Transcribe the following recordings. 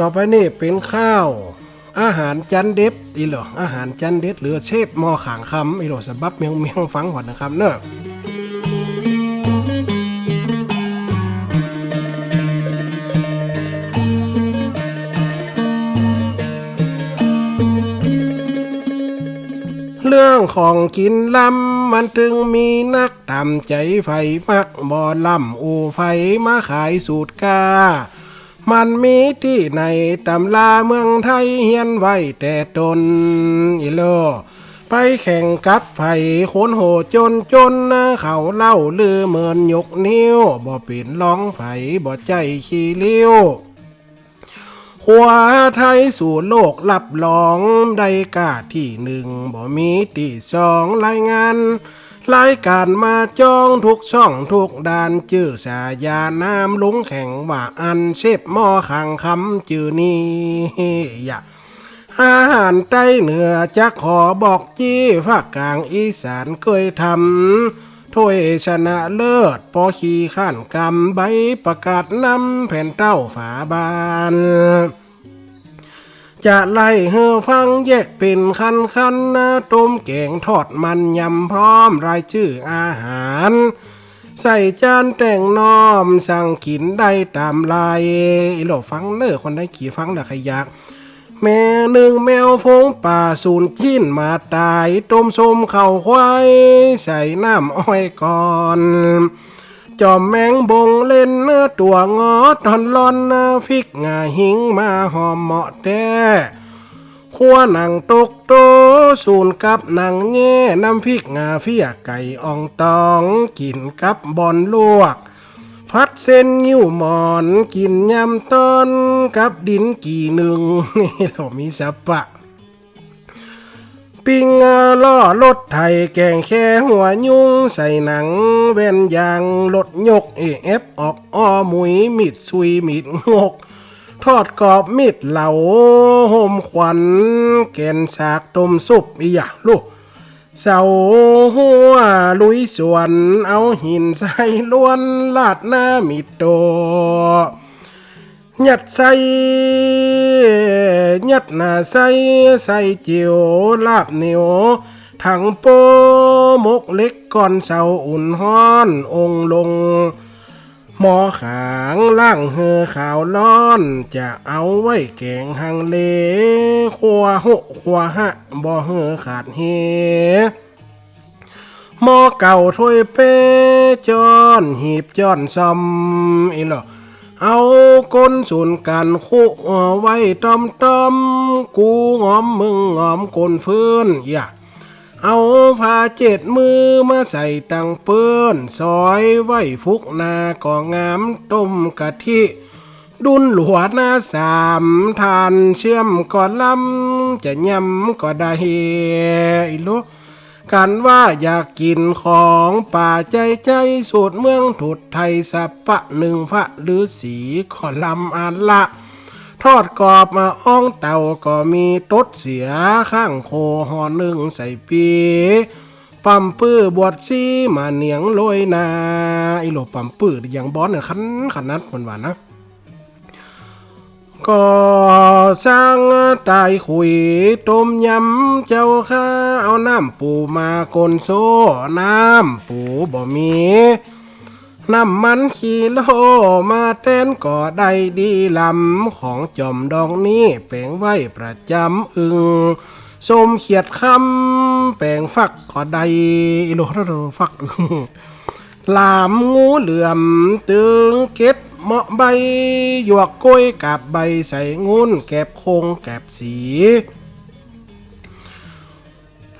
ต่อไปนี่เป็นข้าว อาหารจันเด็บอีหรออาหารจันเด็ดหรือเชฟมอขางคำอีหรอสบับเมียงเมียงฟังหวดนะครับเนอะเรื่องของกินลำมันถึงมีนักตำใจไฟมักบ่อลำอูไฟมาขายสูตรกา มันมีที่ในตำลาเมืองไทยเฮียนไว้แต่ตนอีโลไปแข่งกับไผ่โขนโหจนจนนะเขาเล่าลือเหมือนยกนิ้ว บ่ปิ่นร้องไผ่บ่ใจขี้เลี้ยวขวาไทยสู่โลกรับรองได้กาที่หนึ่งบ่มีที่สองรายงาน รายการมาจองทุกช่องทุกด้านจื้อสายาน้ำลุงแข่งว่าอันเชฟหม้อขังคำจื้อนี่อย่าอาหารใต้เหนือจะขอบอกจี้ภาคกลางอีสานเคยทำถ้วยชนะเลิศปอขี่ข้านกำใบประกาศนำแผ่นเต้าฝาบาน จะไล่เฮอฟังแยกเป็นคันคันนะต้มแกงทอดมันยำพร้อมรายชื่ออาหาร ใส่จานแต่งน้อมสั่งกินได้ตามลายอีโหลฟังเนอคนได้ขี่ฟังละขยักแม่หนึ่งแมวฟงป่าสูนชิ้นมาตายต้มส้มเข่าควายใส่น้ำอ้อยก่อน จอมแมงบงเล่นเนื้อตัวงอทอนลอนฟิกงาหิงมาหอมเหมาะแต้ขัวหนังตกโตสูนกับหนังแง่น้ำพริกงาเฟียไก่อ่องตองกินกับบอนลวกพัดเส้นยิ้วหมอนกินยำต้นกับดินกี่หนึ่งนี่เรามีสับปะ ปิ้งล่อรถไทยแกงแค่หัวยุงใส่หนังแว่นยางรถยกเอฟออกอ้อมุยมิดซุยมิดงก ทอดกรอบมิดเหลาโฮมขวัญแกนสากต้มซุปอีหยะลูกเสาหัวลุยสวนเอาหินใส่ล้วนลาดหน้ามิดโต ยัดใส่ยัดหน้าใส่ใส่เจียวลาบเหนียวถังโปมกเล็กก่อนเสาอุ่นห้อนองลง หมอขางล่างเฮือขาวร้อน จะเอาไว้แกงหังเลขัวหกขัวหะบ่เฮือขาดเฮหมอเก่าถ้วยเป้จอนหีบจอนซอมอีหลอ เอาก้นส่วนกันคุไว้ต้มต้มกูงอมมึงงอมกนเพื่อนอย่าเอาผ้าเจ็ดมือมาใส่ตังเปื้อนซอยไว้ฟุกนาก่องามต้มกะทิ ดุนหลวหน้าสามทานเชื่อมก่อนลำจะยำก็ได้อีโลกั กันว่าอยากกินของป่าใจใจสูตรเมืองถุดไทยสับปะหนึ่งพระหรือสีขอลำอันละ ทอดกรอบมาอ้องเต่าก็มีตดเสียข้างโคหอหนึ่งใส่ปีปั๊มปื้อบวชซีมาเหนียงโรยนาไอโหลปั๊มปื้ออย่างบอสเนี่ยขันขนาดมันว่านะ ก็สร้างตายขุยต้มยำเจ้าข้าเอาน้ำปูมากนโซน้ำปูบ่มีน้ำมันขีโลมาเต้นก็ได้ดีลำของจอมดองนี้แปลงไว้ประจำอึงส้มเขียดคำแปลงฟักก็ได้อีโลฟักอึงลามงูเหลื่อมตึงเก็ด เหมาะใบหยวกกล้วยกับใบใส่งุ่นแก็บคงแก็บสี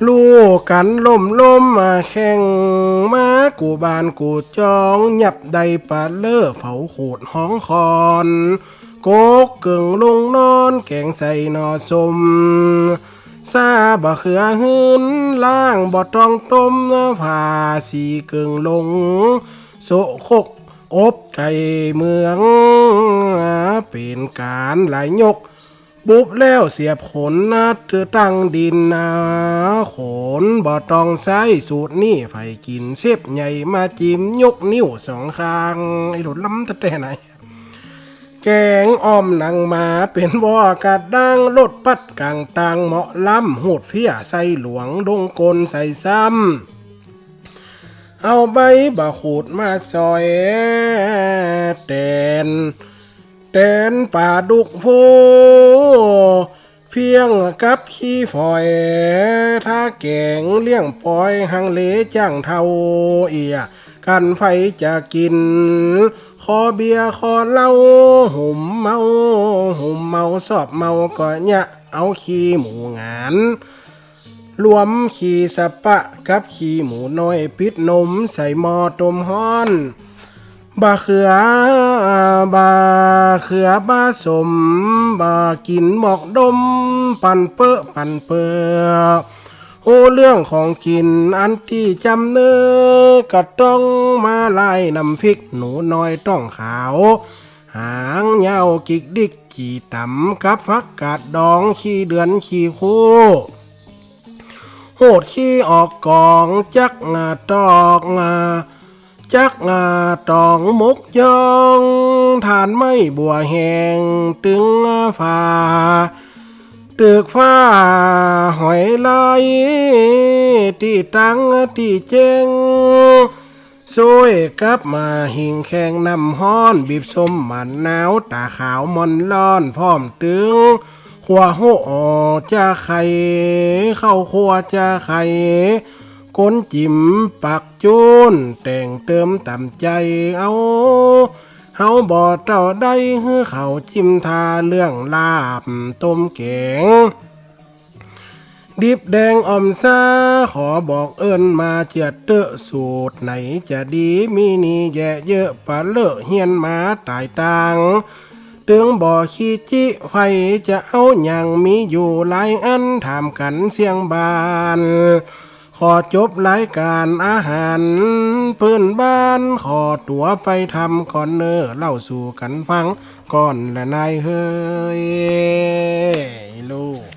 ลูกกันล่มล่มมาแข่งมากูบานกูจองหยับใดปลาเลอเผาขูดห้องคอนโกกกึ่งลงนอนแกงใส่นอสมซาบะเขือหืนล่างบ่ต้องต้มผ่าสีกึ่งลง โสคก อบไก่เมือง เป็นการหลายยก บุบแล้วเสียบขนนะเธอตั้งดินนะขนบ่ต้องใช้สูตรนี่ไฟกินเสบใหญ่มาจิ้มยกนิ้วสองข้าง ไอ้หลุดล้ำตะแต่ไหนแกงอ้อมหนังมาเป็นวอกระดังรถปัดกลางตางเหมาะล้ำหูดเพียใส่หลวงดงกลใส่ซ้ำ เอาใบบะขูดมาซอยแตนแตนป่าดุกโฟเฟียงกับขี้ฝอย ถ้าแกงเลี้ยงปอยหังเลจ้างเทาเอียกันไฟจะกิน คอเบียร์คอเหล้าหุ่มเมา หุ่มเมาสอบเมาก็เนี่ยเอาขี้หมูงาน รวมขี่สะปะกับขี่หมูน้อยปิดนมใส่หม้อต้มฮ้อนบาเขือบาเขือบาสมบากินหมอกดม ปันเปอะปันเปอโอ้เรื่องของกินอันที่จำเนื้อก็ต้องมาไล่นำพริกหนูน้อยต้องขาว หางเหย้ากิกดิกจีต่ำกับฟักกาดดองขี้เดือนขี้คู่ โหดขี้ออกกองจักงาตอกงาจักงาตองมกยองฐานไม่บัวแหงตึงฟ้าตึกฟ้าหอยลายที่ตั้งที่เจงสวยกลับมาหิงแข่งน้ำห้อนบีบสมมันหนาวตาขาวมอนร้อนพร้อมตึง ขัวโหจะไข่เข้าขัวจะไข่ก้นจิ้มปักจูนแต่งเติมต่ำใจเอาเฮาบ่เจ้าได้ฮือเขาจิ้มทาเรื่องลาบต้มแกงดิบแดงอ่อมซาขอบอกเอิ้นมาเจียดเตอะสูตรไหนจะดีมีนี่แย่เยอะปะเลอะเฮียนมาตายตัง ตึงบ่อขี้จิไฟจะเอาอย่างมีอยู่หลายอันถามกันเสียงบาน ขอจบรายการอาหาร พื้นบ้านขอตัวไปทำก่อนเนอเล่าสู่กันฟังก่อนและนายเฮ้ยลูก